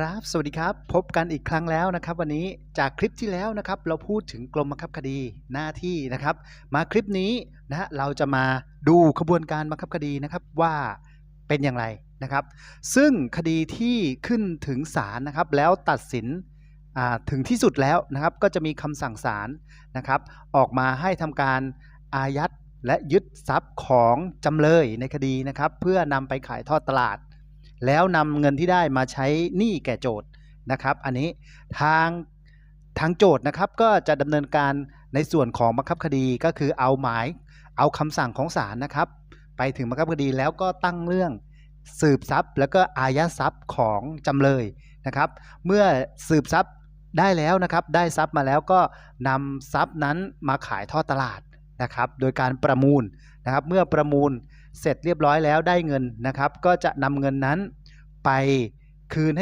ครับ สวัสดีครับ พบกันอีกครั้งแล้วนะครับ วันนี้จากคลิปที่แล้วนะครับ เราพูดถึงกรมบังคับคดีหน้าที่นะครับ มาคลิปนี้นะเราจะมาดูขบวนการบังคับคดีนะครับว่าเป็นอย่างไรนะครับ ซึ่งคดีที่ขึ้นถึงศาลนะครับ แล้วตัดสินถึงที่สุดแล้วนะครับ ก็จะมีคำสั่งศาลนะครับ ออกมาให้ทำการอายัดและยึดทรัพย์ของจำเลยในคดีนะครับ เพื่อนำไปขายทอดตลาด แล้วนำเงินที่ได้มาใช้หนี้แก่โจทย์นะครับ อันนี้ทางทางโจทย์นะครับก็จะดำเนินการในส่วนของบังคับคดีก็คือเอาหมายเอาคำสั่งของศาลนะครับ ไปถึงบังคับคดีแล้วก็ตั้งเรื่องสืบทรัพย์ แล้วก็อายัดทรัพย์ของจำเลยนะครับ เมื่อสืบทรัพย์ได้แล้วนะครับได้ทรัพย์มาแล้วก็นำทรัพย์นั้นมาขายทอดตลาดนะครับ โดยการประมูลนะครับ เมื่อประมูล เสร็จเรียบร้อยแล้วได้เงินนะครับ ก็จะนำเงินนั้นไปคืนให้